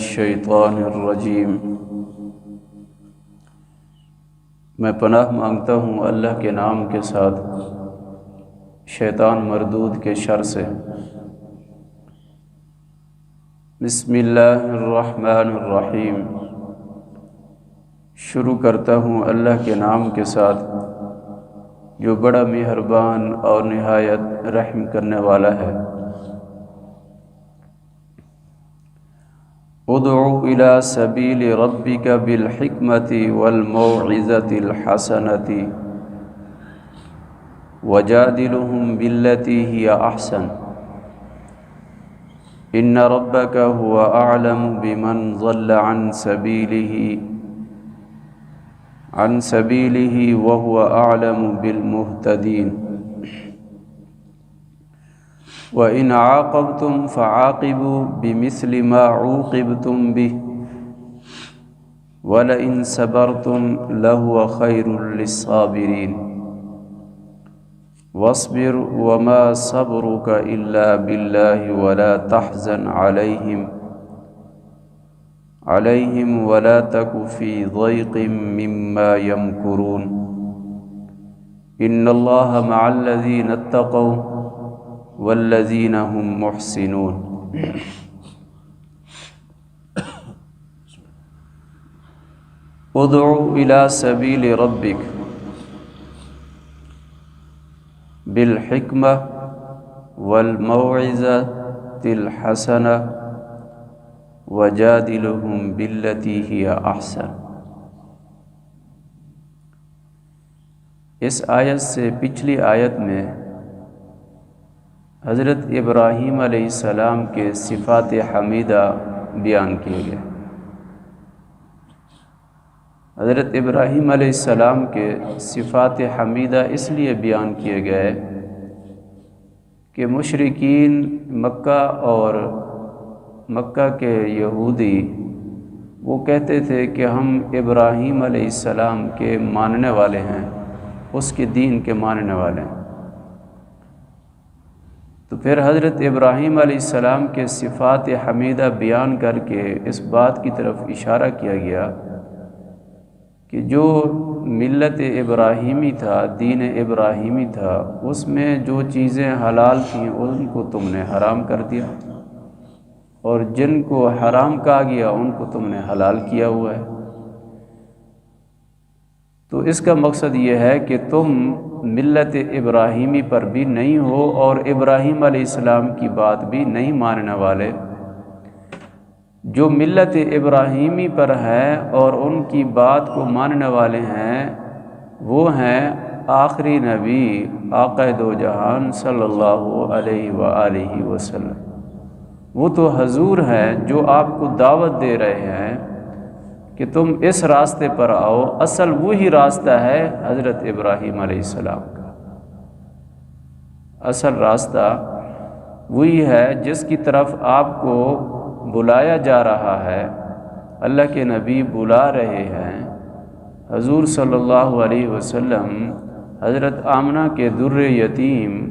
الشیطان الرجیم۔ میں پناہ مانگتا ہوں اللہ کے نام کے ساتھ، شیطان مردود کے شر سے۔ بسم اللہ الرحمن الرحیم۔ شروع کرتا ہوں اللہ کے نام کے ساتھ، جو بڑا مہربان اور نہایت رحم کرنے والا ہے۔ ادعو إلى سبيل ربك بالحكمة والموعظة الحسنة وجادلهم بالتي هي أحسن. إن ربك هو أعلم بمن ضل عن سبيله عن سبيله وهو أعلم بالمهتدين. وَإِنْ عَاقَبْتُمْ فَعَاقِبُوا بِمِثْلِ مَا عُوقِبْتُمْ بِهِ. وَلَئِنْ صَبَرْتُمْ لَهُوَ خَيْرٌ لِلصَّابِرِينَ. وَاصْبِرْ وَمَا صَبْرُكَ إِلَّا بِاللَّهِ وَلَا تَحْزَنْ عَلَيْهِمْ. عَلَيْهِمْ وَلَا تَكُ فِي ضَيْقٍ مِّمَّا يَمْكُرُونَ. إِنَّ اللَّهَ مَعَ الَّذِينَ اتَّقَوْا والذين هم محسنون. ادعوا إلى سبيل ربك بالحكمة والموعظة الحسنة وجادلهم بالتي هي أحسن. اس آیت سے پچھلی آیت میں حضرت ابراہیم علیہ السلام کے صفات حمیدہ بیان کیے گئے۔ حضرت ابراہیم علیہ السلام کے صفات حمیدہ اس لیے بیان کیے گئے کہ مشرقین مکہ اور مکہ کے یہودی وہ کہتے تھے کہ ہم ابراہیم علیہ السلام کے ماننے والے ہیں، اس کے دین کے ماننے والے ہیں۔ تو پھر حضرت ابراہیم علیہ السلام کے صفات حمیدہ بیان کر کے اس بات کی طرف اشارہ کیا گیا کہ جو ملت ابراہیمی تھا، دین ابراہیمی تھا، اس میں جو چیزیں حلال تھیں، ان کو تم نے حرام کر دیا اور جن کو حرام کہا گیا، ان کو تم نے حلال کیا ہوا ہے۔ تو اس کا مقصد یہ ہے کہ تم ملت ابراہیمی پر بھی نہیں ہو اور ابراہیم علیہ السلام کی بات بھی نہیں ماننے والے۔ جو ملت ابراہیمی پر ہے اور ان کی بات کو ماننے والے ہیں، وہ ہیں آخری نبی عقید و جہان صلی اللہ علیہ و وسلم۔ وہ تو حضور ہیں جو آپ کو دعوت دے رہے ہیں۔ کہ تم اس راستے پر آؤ، اصل وہی راستہ ہے حضرت ابراہیم علیہ السلام کا۔ اصل راستہ وہی ہے جس کی طرف آپ کو بلایا جا رہا ہے۔ اللہ کے نبی بلا رہے ہیں۔ حضور صلی اللہ علیہ وسلم حضرت آمنہ کے در یتیم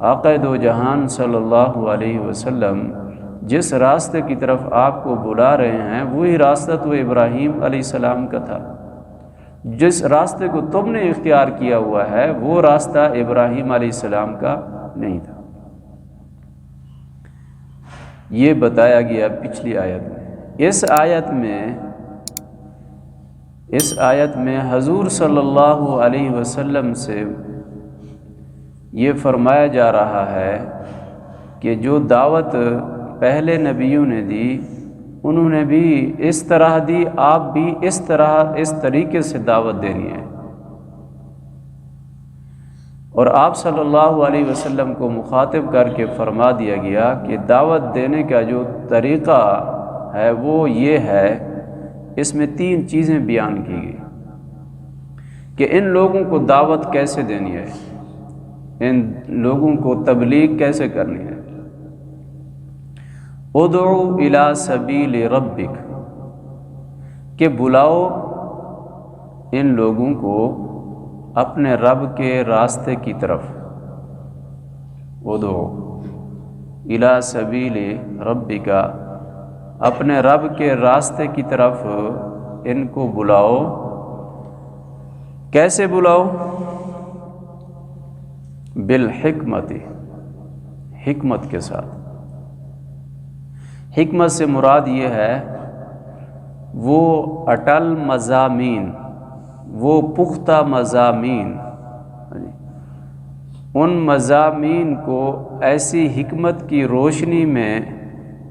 عقید و جہان صلی اللہ علیہ وسلم جس راستے کی طرف آپ کو بلا رہے ہیں، وہی راستہ تو ابراہیم علیہ السلام کا تھا۔ جس راستے کو تم نے اختیار کیا ہوا ہے، وہ راستہ ابراہیم علیہ السلام کا نہیں تھا۔ یہ بتایا گیا پچھلی آیت میں۔ اس آیت میں، اس آیت میں حضور صلی اللہ علیہ وسلم سے یہ فرمایا جا رہا ہے کہ جو دعوت پہلے نبیوں نے دی، انہوں نے بھی اس طرح دی، آپ بھی اس طرح، اس طریقے سے دعوت دینی ہے۔ اور آپ صلی اللہ علیہ وسلم کو مخاطب کر کے فرما دیا گیا کہ دعوت دینے کا جو طریقہ ہے، وہ یہ ہے، اس میں تین چیزیں بیان کی گئی کہ ان لوگوں کو دعوت کیسے دینی ہے؟ ان لوگوں کو تبلیغ کیسے کرنی ہے؟ ادعو الى سبیل ربک، کہ بلاؤ ان لوگوں کو اپنے رب کے راستے کی طرف۔ ادعو الى سبیل ربک، اپنے رب کے راستے کی طرف ان کو بلاؤ۔ کیسے بلاؤ؟ بالحکمت، حکمت کے ساتھ۔ حکمت سے مراد یہ ہے، وہ اٹل مضامین، وہ پختہ مضامین۔ ان مضامین کو ایسی حکمت کی روشنی میں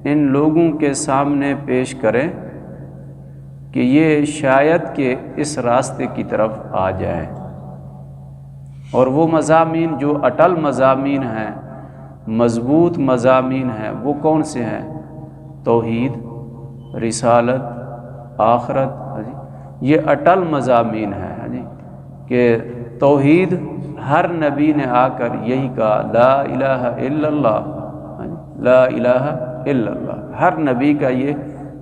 ان لوگوں کے سامنے پیش کریں کہ یہ شاید کہ اس راستے کی طرف آ جائیں۔ اور وہ مضامین جو اٹل مضامین ہیں، مضبوط مضامین ہیں، وہ کون سے ہیں؟ توحید، رسالت، آخرت ہاں جی یہ اٹل مضامین ہیں ہاں جی کہ توحید ہر نبی نے آ کر یہی کہا، لا الہ الا اللہ ہاں جی لا الہ الا اللہ، ہر نبی کا یہ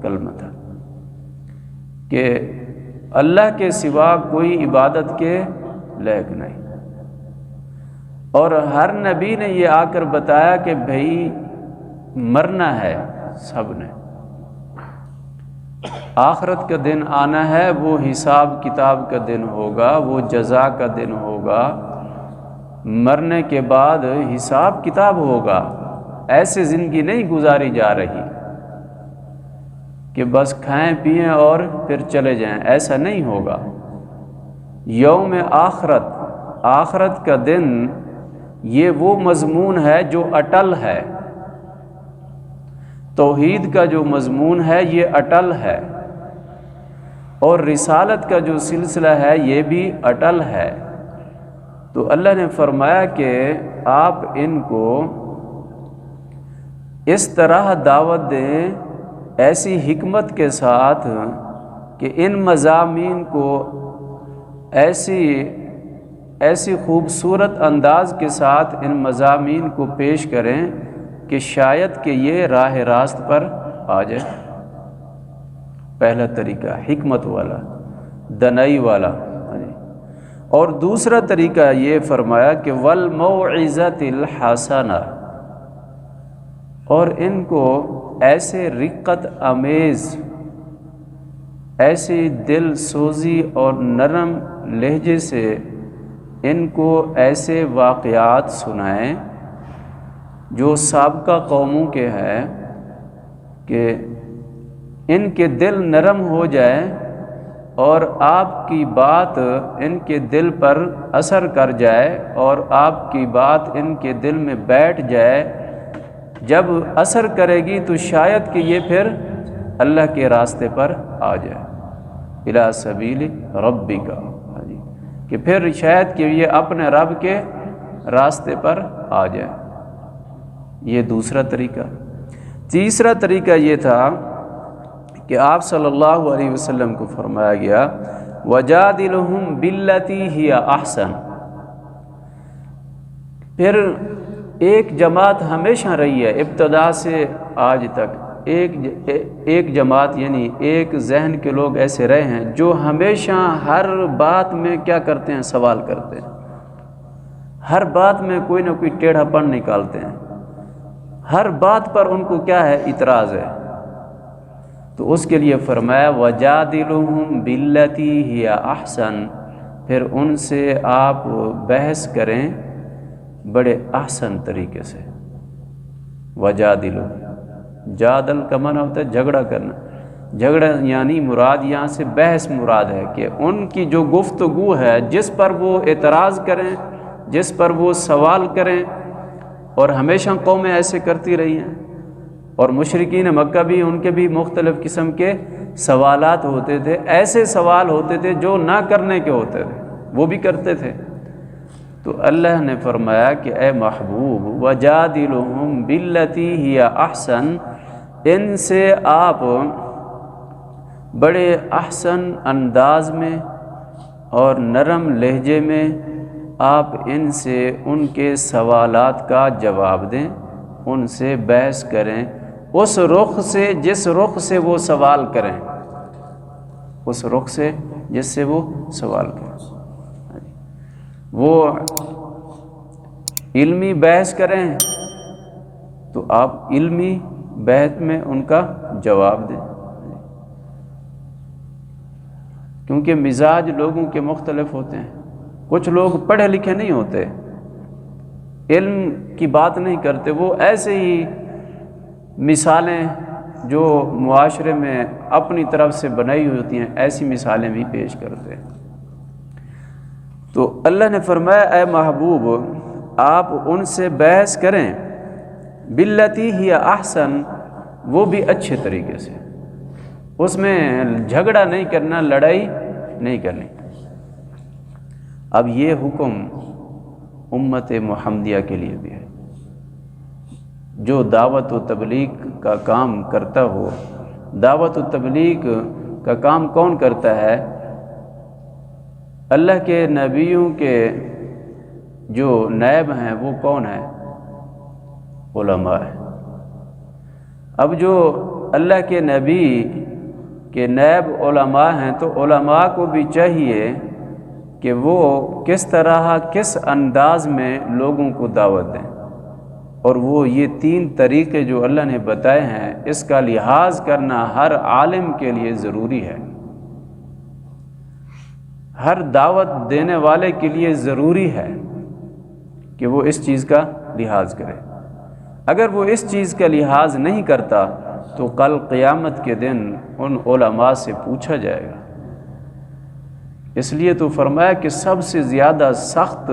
کلمہ تھا کہ اللہ کے سوا کوئی عبادت کے لائق نہیں۔ اور ہر نبی نے یہ آ کر بتایا کہ بھائی، مرنا ہے سب نے۔ آخرت کا دن آنا ہے، وہ حساب کتاب کا دن ہوگا، وہ جزا کا دن ہوگا۔ مرنے کے بعد حساب کتاب ہوگا۔ ایسے زندگی نہیں گزاری جا رہی کہ بس کھائیں، پئیں اور پھر چلے جائیں۔ ایسا نہیں ہوگا۔ یوم آخرت آخرت کا دن یہ وہ مضمون ہے جو اٹل ہے۔ توحید کا جو مضمون ہے، یہ اٹل ہے۔ اور رسالت کا جو سلسلہ ہے، یہ بھی اٹل ہے۔ تو اللہ نے فرمایا کہ آپ ان کو اس طرح دعوت دیں، ایسی حکمت کے ساتھ کہ ان مضامین کو ایسی ایسی خوبصورت انداز کے ساتھ ان مضامین کو پیش کریں۔ کہ شاید کہ یہ راہ راست پر آ جائے۔ پہلا طریقہ، حکمت والا، دنائی والا۔ ہاں جی۔ اور دوسرا طریقہ یہ فرمایا کہ ولمعزت الحسنہ اور ان کو ایسے رقت، امیز، ایسی دل سوزی اور نرم لہجے سے ان کو ایسے واقعات سنائیں۔ جو سابقہ قوموں کے ہیں کہ ان کے دل نرم ہو جائے اور آپ کی بات ان کے دل پر اثر کر جائے اور آپ کی بات ان کے دل میں بیٹھ جائے، جب اثر کرے گی تو شاید کہ یہ پھر اللہ کے راستے پر آ جائے۔ الا سبیل ربی ہاں جی، کا کہ پھر شاید کہ یہ اپنے رب کے راستے پر آ جائے۔ یہ دوسرا طریقہ۔ تیسرا طریقہ یہ تھا کہ آپ صلی اللہ علیہ وسلم کو فرمایا گیا وجاد الحم بلتی ہی احسن پھر ایک جماعت ہمیشہ رہی ہے، ابتدا سے آج تک۔ ایک ایک جماعت یعنی ایک ذہن کے لوگ ایسے رہے ہیں جو ہمیشہ ہر بات میں کیا کرتے ہیں؟ سوال کرتے ہیں۔ ہر بات میں کوئی نہ کوئی ٹیڑھا پن نکالتے ہیں۔ ہر بات پر ان کو کیا ہے؟ اعتراض ہے۔ تو اس کے لیے فرمایا وجا دلوم بلتی یا احسن پھر ان سے آپ بحث کریں بڑے احسن طریقے سے۔ وجا دلو جادل کا من ہوتا ہے جھگڑا کرنا۔ جھگڑا یعنی مراد یہاں سے بحث مراد ہے کہ ان کی جو گفتگو ہے، جس پر وہ اعتراض کریں، جس پر وہ سوال کریں اور ہمیشہ قومیں ایسے کرتی رہی ہیں۔ اور مشرقین مکہ بھی ان کے بھی مختلف قسم کے سوالات ہوتے تھے۔ ایسے سوال ہوتے تھے جو نہ کرنے کے ہوتے تھے۔ وہ بھی کرتے تھے۔ تو اللہ نے فرمایا کہ اے محبوب، وجادلہم بلتی ہی احسن۔ ان سے آپ بڑے احسن انداز میں اور نرم لہجے میں آپ ان سے ان کے سوالات کا جواب دیں، ان سے بحث کریں، اس رخ سے جس رخ سے وہ سوال کریں۔ اس رخ سے جس سے وہ سوال کریں۔ وہ علمی بحث کریں تو آپ علمی بحث میں ان کا جواب دیں۔ کیونکہ مزاج لوگوں کے مختلف ہوتے ہیں۔ کچھ لوگ پڑھے لکھے نہیں ہوتے۔ علم کی بات نہیں کرتے، وہ ایسے ہی مثالیں جو معاشرے میں اپنی طرف سے بنائی ہوئی ہوتی ہیں، ایسی مثالیں بھی پیش کرتے ہیں۔ تو اللہ نے فرمایا، اے محبوب، آپ ان سے بحث کریں۔ بلتی ہی احسن، وہ بھی اچھے طریقے سے۔ اس میں جھگڑا نہیں کرنا، لڑائی نہیں کرنی۔ اب یہ حکم امت محمدیہ کے لیے بھی ہے۔ جو دعوت و تبلیغ کا کام کرتا ہو، دعوت و تبلیغ کا کام کون کرتا ہے؟ اللہ کے نبیوں کے جو نیب ہیں، وہ کون ہیں؟ علماء ہے اب جو اللہ کے نبی کے نیب علماء ہیں، تو علماء کو بھی چاہیے کہ وہ کس طرح، کس انداز میں لوگوں کو دعوت دیں۔ اور وہ یہ تین طریقے جو اللہ نے بتائے ہیں، اس کا لحاظ کرنا ہر عالم کے لیے ضروری ہے۔ ہر دعوت دینے والے کے لیے ضروری ہے کہ وہ اس چیز کا لحاظ کرے۔ اگر وہ اس چیز کا لحاظ نہیں کرتا، تو کل قیامت کے دن ان علماء سے پوچھا جائے گا۔ اس لیے تو فرمایا کہ سب سے زیادہ سخت،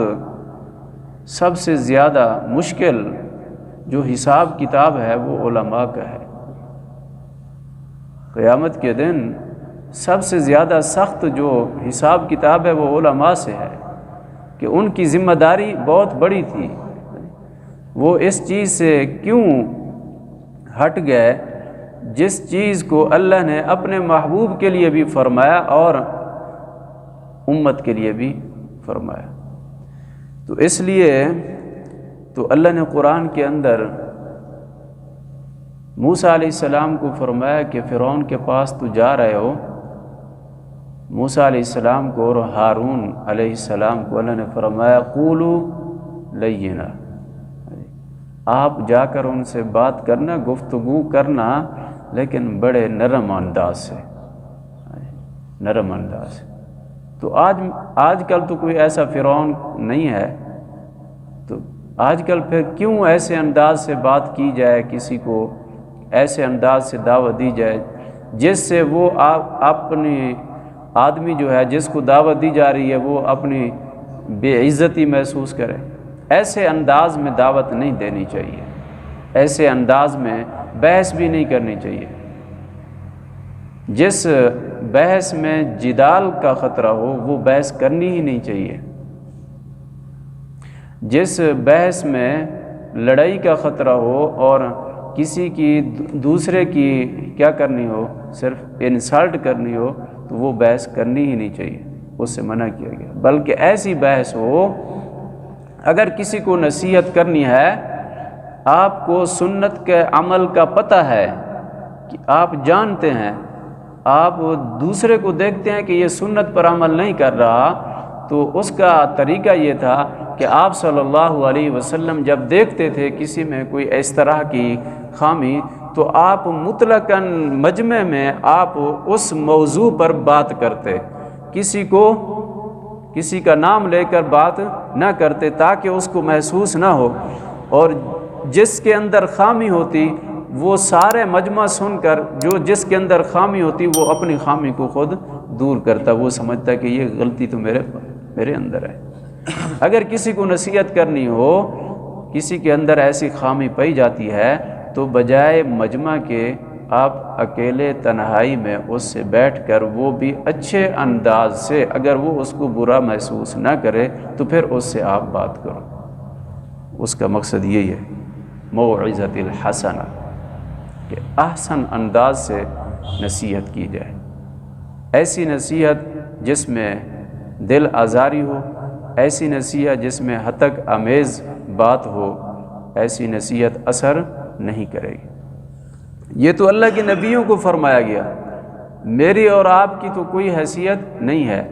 سب سے زیادہ مشکل جو حساب کتاب ہے وہ علماء کا ہے۔ قیامت کے دن سب سے زیادہ سخت جو حساب کتاب ہے وہ علماء سے ہے کہ ان کی ذمہ داری بہت بڑی تھی۔ وہ اس چیز سے کیوں ہٹ گئے؟ جس چیز کو اللہ نے اپنے محبوب کے لیے بھی فرمایا اور امت کے لیے بھی فرمایا۔ تو اس لیے تو اللہ نے قرآن کے اندر موسا علیہ السلام کو فرمایا کہ فرعون کے پاس تو جا رہے ہو۔ موسا علیہ السلام کو اور ہارون علیہ السلام کو اللہ نے فرمایا، قولو لینا۔ آپ جا کر ان سے بات کرنا، گفتگو کرنا، لیکن بڑے نرم انداز سے۔ نرم انداز سے۔ تو آج آج کل تو کوئی ایسا فرعون نہیں ہے۔ تو آج کل پھر کیوں ایسے انداز سے بات کی جائے، کسی کو ایسے انداز سے دعوت دی جائے جس سے وہ آپ، اپنی آدمی جو ہے، جس کو دعوت دی جا رہی ہے، وہ اپنی بے عزتی محسوس کرے۔ ایسے انداز میں دعوت نہیں دینی چاہیے۔ ایسے انداز میں بحث بھی نہیں کرنی چاہیے۔ جس بحث میں جدال کا خطرہ ہو، وہ بحث کرنی ہی نہیں چاہیے۔ جس بحث میں لڑائی کا خطرہ ہو اور کسی کی دوسرے کی کیا کرنی ہو، صرف انسلٹ کرنی ہو، تو وہ بحث کرنی ہی نہیں چاہیے۔ اس سے منع کیا گیا۔ بلکہ ایسی بحث ہو، اگر کسی کو نصیحت کرنی ہے، آپ کو سنت کے عمل کا پتہ ہے کہ آپ جانتے ہیں آپ دوسرے کو دیکھتے ہیں کہ یہ سنت پر عمل نہیں کر رہا، تو اس کا طریقہ یہ تھا کہ آپ صلی اللہ علیہ وسلم جب دیکھتے تھے کسی میں کوئی اس طرح کی خامی، تو آپ مطلق مجمع میں آپ اس موضوع پر بات کرتے۔ کسی کو، کسی کا نام لے کر بات نہ کرتے تاکہ اس کو محسوس نہ ہو۔ اور جس کے اندر خامی ہوتی وہ سارے مجمع سن کر جو جس کے اندر خامی ہوتی وہ اپنی خامی کو خود دور کرتا وہ سمجھتا کہ یہ غلطی تو میرے میرے اندر ہے۔ اگر کسی کو نصیحت کرنی ہو، کسی کے اندر ایسی خامی پائی جاتی ہے، تو بجائے مجمع کے آپ اکیلے تنہائی میں اس سے بیٹھ کر وہ بھی اچھے انداز سے اگر وہ اس کو برا محسوس نہ کرے، تو پھر اس سے آپ بات کرو۔ اس کا مقصد یہی ہے موعظت الحسنہ کہ احسن انداز سے نصیحت کی جائے۔ ایسی نصیحت جس میں دل آزاری ہو، ایسی نصیحت جس میں حتک آمیز بات ہو، ایسی نصیحت اثر نہیں کرے گی۔ یہ تو اللہ کے نبیوں کو فرمایا گیا، میری اور آپ کی تو کوئی حیثیت نہیں ہے۔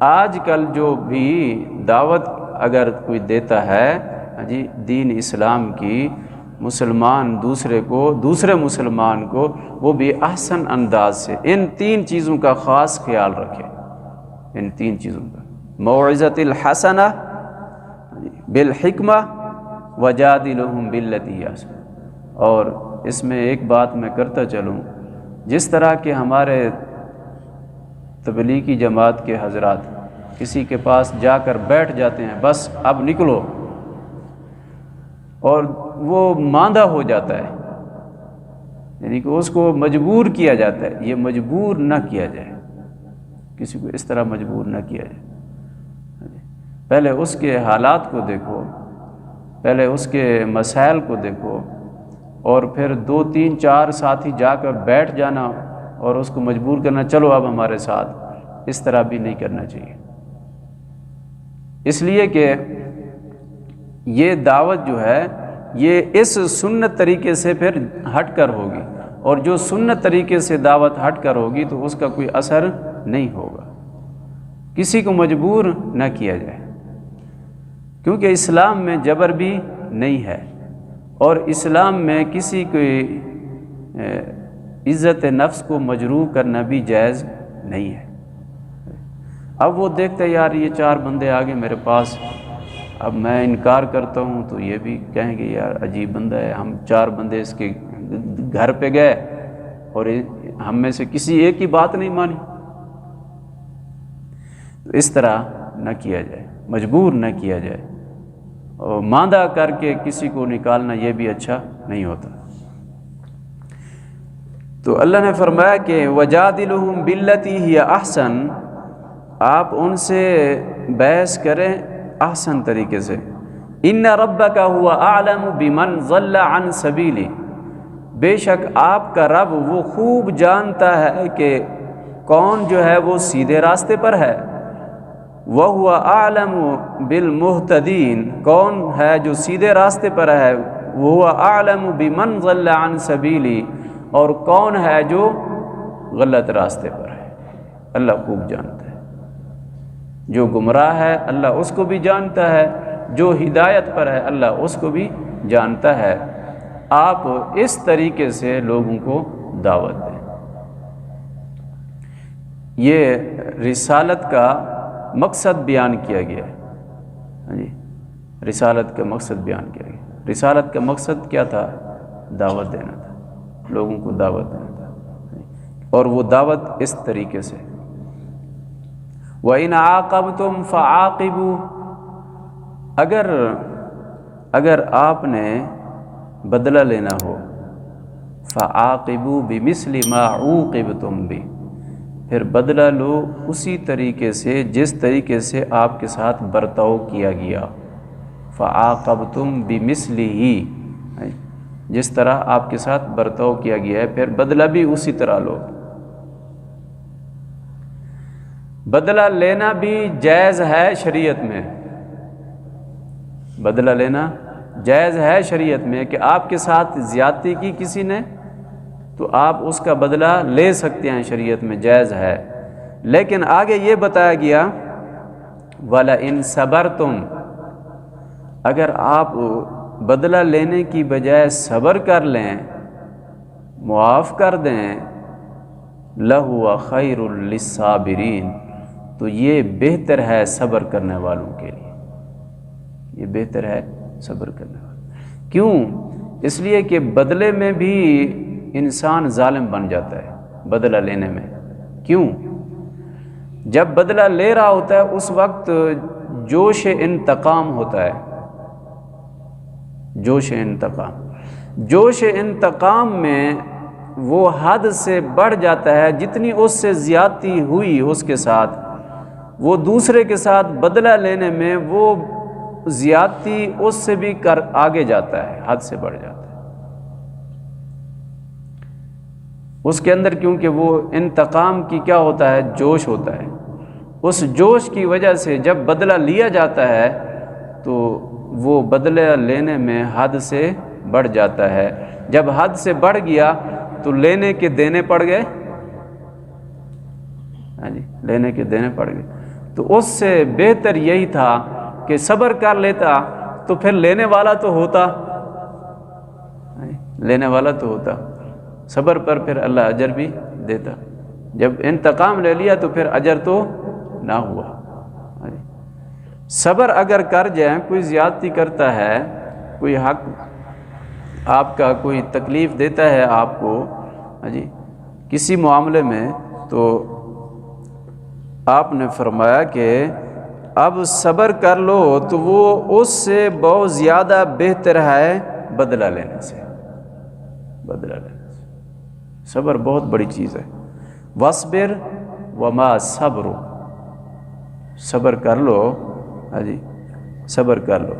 آج کل جو بھی دعوت اگر کوئی دیتا ہے ہاں جی دین اسلام کی مسلمان دوسرے کو، دوسرے مسلمان کو وہ بھی احسن انداز سے، ان تین چیزوں کا خاص خیال رکھے۔ ان تین چیزوں کا۔ معزت الحسنہ یعنی بالحکمہ وجاد الحم بلتی اور اس میں ایک بات میں کرتا چلوں، جس طرح کہ ہمارے تبلیغی جماعت کے حضرات کسی کے پاس جا کر بیٹھ جاتے ہیں، بس اب نکلو۔ اور وہ ماندہ ہو جاتا ہے۔ یعنی کہ اس کو مجبور کیا جاتا ہے۔ یہ مجبور نہ کیا جائے۔ کسی کو اس طرح مجبور نہ کیا جائے۔ پہلے اس کے حالات کو دیکھو۔ پہلے اس کے مسائل کو دیکھو۔ اور پھر دو، تین، چار ساتھی جا کر بیٹھ جانا اور اس کو مجبور کرنا، چلو اب ہمارے ساتھ۔ اس طرح بھی نہیں کرنا چاہیے۔ اس لیے کہ یہ دعوت جو ہے یہ اس سنت طریقے سے پھر ہٹ کر ہوگی۔ اور جو سنت طریقے سے دعوت ہٹ کر ہوگی تو اس کا کوئی اثر نہیں ہوگا۔ کسی کو مجبور نہ کیا جائے۔ کیونکہ اسلام میں جبر بھی نہیں ہے۔ اور اسلام میں کسی کو عزت نفس کو مجروح کرنا بھی جائز نہیں ہے۔ اب وہ دیکھتے یار، یہ چار بندے آگے میرے پاس اب میں انکار کرتا ہوں تو یہ بھی کہیں گے یار عجیب بندہ ہے، ہم چار بندے اس کے گھر پہ گئے اور ہم میں سے کسی ایک ہی بات نہیں مانی۔ تو اس طرح نہ کیا جائے، مجبور نہ کیا جائے۔ اور ماندہ کر کے کسی کو نکالنا یہ بھی اچھا نہیں ہوتا۔ تو اللہ نے فرمایا کہ وجاد الحم بلتی ہی احسن آپ ان سے بحث کریں احسن طریقے سے۔ ان رب کا ہوا عالم بمن ضل عن سبیلی بے شک آپ کا رب وہ خوب جانتا ہے کہ کون جو ہے وہ سیدھے راستے پر ہے۔ وہ ہوا عالم بالمحتدین کون ہے جو سیدھے راستے پر ہے۔ وہ ہوا عالم بمن ضل عن سبیلی اور کون ہے جو غلط راستے پر ہے۔ اللہ خوب جانتا ہے۔ جو گمراہ ہے، اللہ اس کو بھی جانتا ہے۔ جو ہدایت پر ہے، اللہ اس کو بھی جانتا ہے۔ آپ اس طریقے سے لوگوں کو دعوت دیں۔ یہ رسالت کا مقصد بیان کیا گیا ہے۔ ہاں جی رسالت کا مقصد بیان کیا گیا۔ رسالت کا مقصد کیا تھا؟ دعوت دینا تھا۔ لوگوں کو دعوت دینا تھا۔ اور وہ دعوت اس طریقے سے وہ ان عاقب تم اگر اگر آپ نے بدلہ لینا ہو فعاقبو بمثل ما عوقب تم بھی پھر بدلہ لو اسی طریقے سے جس طریقے سے آپ کے ساتھ برتاؤ کیا گیا۔ فعاقب تم بمثل ہی جس طرح آپ کے ساتھ برتاؤ کیا گیا ہے، پھر بدلہ بھی اسی طرح لو۔ بدلہ لینا بھی جائز ہے شریعت میں۔ بدلہ لینا جائز ہے شریعت میں کہ آپ کے ساتھ زیادتی کی کسی نے، تو آپ اس کا بدلہ لے سکتے ہیں شریعت میں، جائز ہے۔ لیکن آگے یہ بتایا گیا والا ان صبر تم اگر آپ بدلہ لینے کی بجائے صبر کر لیں، معاف کر دیں لہو خیر الصابرین تو یہ بہتر ہے صبر کرنے والوں کے لیے۔ یہ بہتر ہے صبر کرنے والوں۔ کیوں؟ اس لیے کہ بدلے میں بھی انسان ظالم بن جاتا ہے بدلہ لینے میں۔ کیوں؟ جب بدلہ لے رہا ہوتا ہے، اس وقت جوش انتقام ہوتا ہے۔ جوش انتقام۔ جوش انتقام میں وہ حد سے بڑھ جاتا ہے جتنی اس سے زیادتی ہوئی اس کے ساتھ۔ وہ دوسرے کے ساتھ بدلہ لینے میں وہ زیادتی اس سے بھی کر آگے جاتا ہے، حد سے بڑھ جاتا ہے۔ اس کے اندر کیونکہ وہ انتقام کی کیا ہوتا ہے، جوش ہوتا ہے۔ اس جوش کی وجہ سے جب بدلہ لیا جاتا ہے تو وہ بدلہ لینے میں حد سے بڑھ جاتا ہے۔ جب حد سے بڑھ گیا تو لینے کے دینے پڑ گئے۔ ہاں جی لینے کے دینے پڑ گئے۔ تو اس سے بہتر یہی تھا کہ صبر کر لیتا تو پھر لینے والا تو ہوتا۔ لینے والا تو ہوتا۔ صبر پر پھر اللہ اجر بھی دیتا۔ جب انتقام لے لیا تو پھر اجر تو نہ ہوا۔ جی۔ صبر اگر کر جائیں، کوئی زیادتی کرتا ہے، کوئی حق آپ کا کوئی تکلیف دیتا ہے آپ کو ہاں جی کسی معاملے میں تو آپ نے فرمایا کہ اب صبر کر لو تو وہ اس سے بہت زیادہ بہتر ہے بدلہ لینے سے۔ بدلہ لینے سے۔ صبر بہت بڑی چیز ہے۔ وصبر وما صبر۔ صبر کر لو۔ ہاں جی صبر کر لو۔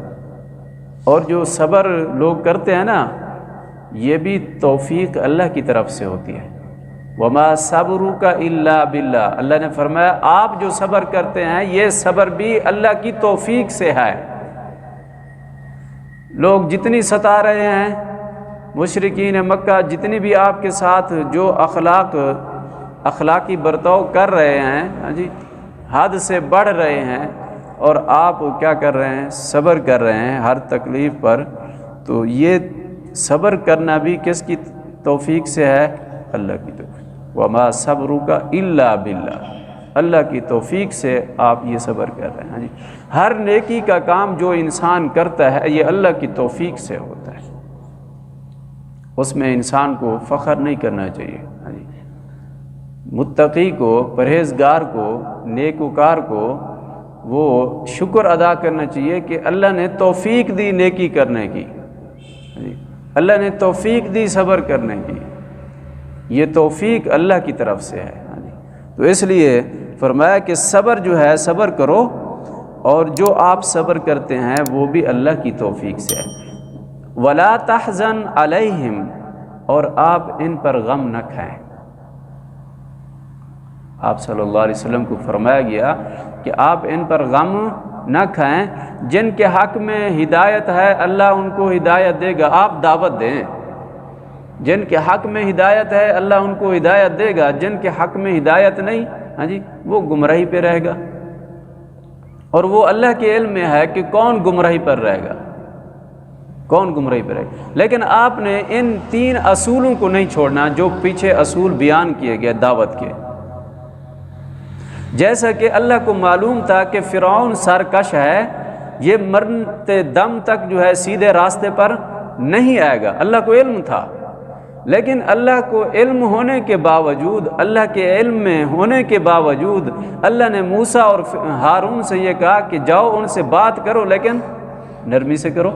اور جو صبر لوگ کرتے ہیں نا، یہ بھی توفیق اللہ کی طرف سے ہوتی ہے۔ وما صبر کا اللہ بلّہ اللہ نے فرمایا، آپ جو صبر کرتے ہیں، یہ صبر بھی اللہ کی توفیق سے ہے۔ لوگ جتنی ستا رہے ہیں مشرقین مکہ جتنی بھی آپ کے ساتھ جو اخلاق، اخلاقی برتاؤ کر رہے ہیں ہاں جی حد سے بڑھ رہے ہیں، اور آپ کیا کر رہے ہیں؟ صبر کر رہے ہیں ہر تکلیف پر۔ تو یہ صبر کرنا بھی کس کی توفیق سے ہے؟ اللہ کی۔ وما صبر کا اللہ بلّہ اللہ کی توفیق سے آپ یہ صبر کر رہے ہیں۔ ہاں جی۔ ہر نیکی کا کام جو انسان کرتا ہے، یہ اللہ کی توفیق سے ہوتا ہے۔ اس میں انسان کو فخر نہیں کرنا چاہیے۔ ہاں جی۔ متقی کو، پرہیزگار کو، نیکوکار کو وہ شکر ادا کرنا چاہیے کہ اللہ نے توفیق دی نیکی کرنے کی۔ ہاں جی۔ اللہ نے توفیق دی صبر کرنے کی۔ یہ توفیق اللہ کی طرف سے ہے۔ تو اس لیے فرمایا کہ صبر جو ہے، صبر کرو اور جو آپ صبر کرتے ہیں وہ بھی اللہ کی توفیق سے ہے۔ ولا تحزن علیہم اور آپ ان پر غم نہ کھائیں۔ آپ صلی اللہ علیہ وسلم کو فرمایا گیا کہ آپ ان پر غم نہ کھائیں۔ جن کے حق میں ہدایت ہے، اللہ ان کو ہدایت دے گا، آپ دعوت دیں۔ جن کے حق میں ہدایت ہے، اللہ ان کو ہدایت دے گا۔ جن کے حق میں ہدایت نہیں ہاں جی وہ گمراہی پہ رہے گا۔ اور وہ اللہ کے علم میں ہے کہ کون گمراہی پر رہے گا۔ کون گمراہی پہ رہے گا۔ لیکن آپ نے ان تین اصولوں کو نہیں چھوڑنا جو پیچھے اصول بیان کیے گئے، دعوت کے۔ جیسا کہ اللہ کو معلوم تھا کہ فرعون سرکش ہے، یہ مرتے دم تک جو ہے سیدھے راستے پر نہیں آئے گا۔ اللہ کو علم تھا۔ لیکن اللہ کو علم ہونے کے باوجود، اللہ کے علم میں ہونے کے باوجود اللہ نے موسا اور ہارون سے یہ کہا کہ جاؤ ان سے بات کرو، لیکن نرمی سے کرو۔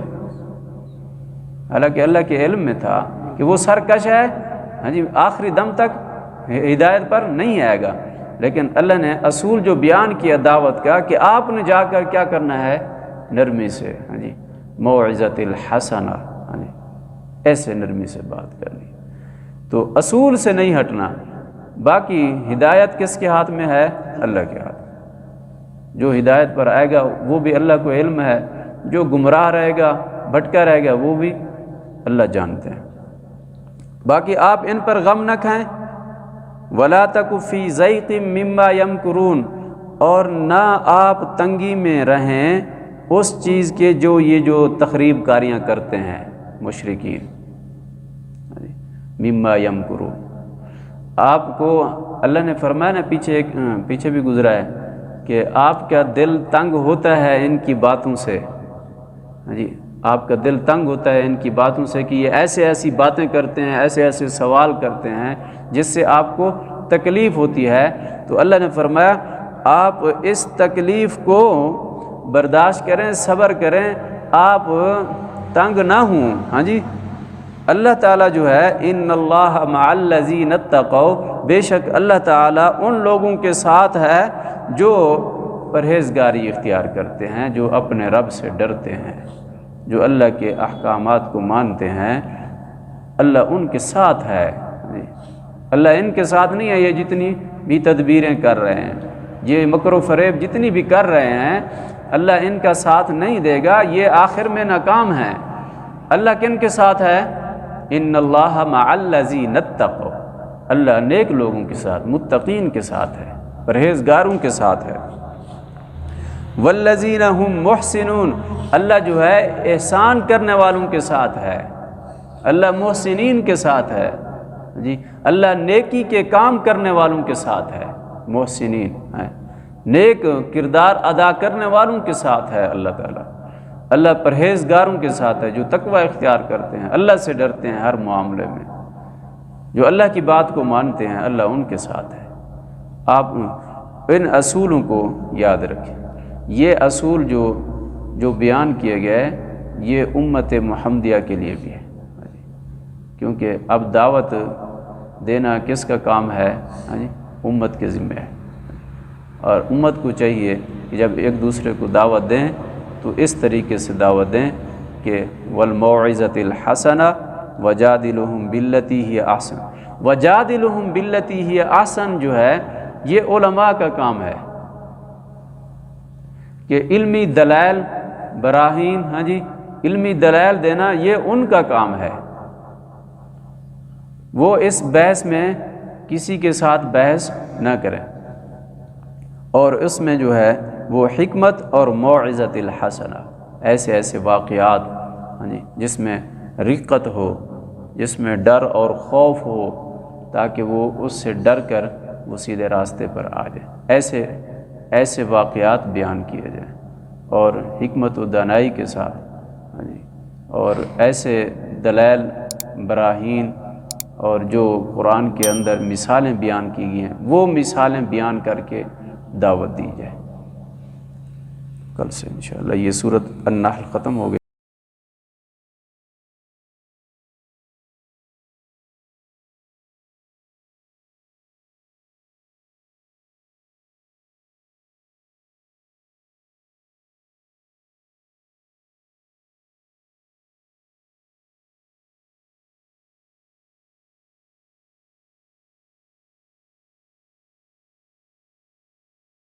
حالانکہ اللہ کے علم میں تھا کہ وہ سرکش ہے ہاں جی آخری دم تک ہدایت پر نہیں آئے گا۔ لیکن اللہ نے اصول جو بیان کیا، دعوت کا کہ آپ نے جا کر کیا کرنا ہے؟ نرمی سے ہاں جی معزت الحسنہ ہاں جی ایسے نرمی سے بات کرنی۔ تو اصول سے نہیں ہٹنا، باقی ہدایت کس کے ہاتھ میں ہے؟ اللہ کے ہاتھ جو ہدایت پر آئے گا، وہ بھی اللہ کو علم ہے۔ جو گمراہ رہے گا، بھٹکا رہے گا، وہ بھی اللہ جانتے ہیں۔ باقی آپ ان پر غم نہ کھائیں۔ ولا تکفی ضعیق مما یم قرون اور نہ آپ تنگی میں رہیں اس چیز کے جو یہ جو تقریب کاریاں کرتے ہیں مشرقین مما یم قرون آپ کو اللہ نے فرمایا نا، پیچھے ایک ہاں، پیچھے بھی گزرا ہے کہ آپ کا دل تنگ ہوتا ہے ان کی باتوں سے۔ ہاں جی آپ کا دل تنگ ہوتا ہے ان کی باتوں سے کہ یہ ایسے ایسی باتیں کرتے ہیں، ایسے ایسے سوال کرتے ہیں جس سے آپ کو تکلیف ہوتی ہے۔ تو اللہ نے فرمایا، آپ اس تکلیف کو برداشت کریں، صبر کریں، آپ تنگ نہ ہوں۔ ہاں جی اللہ تعالیٰ جو ہے ان اللہ معلزین اتقو بے شک اللہ تعالیٰ ان لوگوں کے ساتھ ہے جو پرہیزگاری اختیار کرتے ہیں، جو اپنے رب سے ڈرتے ہیں، جو اللہ کے احکامات کو مانتے ہیں۔ اللہ ان کے ساتھ ہے۔ جی۔ اللہ ان کے ساتھ نہیں ہے، یہ جتنی بھی تدبیریں کر رہے ہیں، یہ مکر و فریب جتنی بھی کر رہے ہیں، اللہ ان کا ساتھ نہیں دے گا۔ یہ آخر میں ناکام ہے۔ اللہ کن کے ساتھ ہے؟ ان اللہ معلزی نتق اللہ نیک لوگوں کے ساتھ، متقین کے ساتھ ہے، پرہیزگاروں کے ساتھ ہے۔ والذین ہم محسنون۔ اللہ جو ہے، احسان کرنے والوں کے ساتھ ہے۔ اللہ محسنین کے ساتھ ہے۔ جی اللہ نیکی کے کام کرنے والوں کے ساتھ ہے۔ محسنین ہے نیک کردار ادا کرنے والوں کے ساتھ ہے اللہ تعالیٰ۔ اللہ پرہیزگاروں کے ساتھ ہے جو تقوی اختیار کرتے ہیں، اللہ سے ڈرتے ہیں ہر معاملے میں۔ جو اللہ کی بات کو مانتے ہیں، اللہ ان کے ساتھ ہے۔ آپ ان اصولوں کو یاد رکھیں۔ یہ اصول جو جو بیان کیے گئے، یہ امت محمدیہ کے لیے بھی ہے۔ کیونکہ اب دعوت دینا کس کا کام ہے؟ ہاں جی امت کے ذمہ ہے۔ اور امت کو چاہیے کہ جب ایک دوسرے کو دعوت دیں تو اس طریقے سے دعوت دیں کہ والموعظت الحسنہ وجاد الحم بلتی ہی آسن وجاد الحم بلتی ہی آسن جو ہے، یہ علماء کا کام ہے کہ علمی دلائل، براہین ہاں جی علمی دلائل دینا یہ ان کا کام ہے۔ وہ اس بحث میں کسی کے ساتھ بحث نہ کریں۔ اور اس میں جو ہے وہ حکمت اور معزت الحسنہ، ایسے ایسے واقعات یعنی جس میں رقت ہو، جس میں ڈر اور خوف ہو، تاکہ وہ اس سے ڈر کر وہ سیدھے راستے پر آ جائے۔ ایسے ایسے واقعات بیان کیے جائیں اور حکمت و دانائی کے ساتھ یعنی اور ایسے دلائل، براہین اور جو قرآن کے اندر مثالیں بیان کی گئی ہیں، وہ مثالیں بیان کر کے دعوت دی جائے۔ کل سے انشاءاللہ یہ صورت النحل ختم ہو گئی